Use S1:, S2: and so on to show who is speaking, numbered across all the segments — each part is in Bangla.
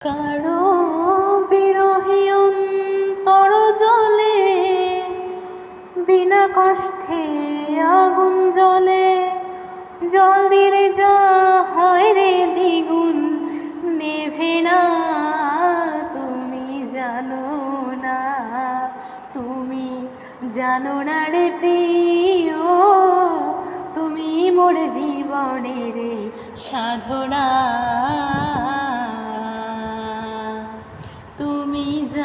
S1: কারও বিরহে অন্তর জলে, বিনা কষ্টে আগুন জ্বলে। জল দিলে যা হয় রে দ্বিগুণ, নেভে না, তুমি জানো না, তুমি জানো না রে প্রিয়, তুমি মোর জীবনের সাধনা।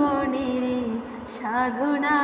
S1: জীবনের সাধনা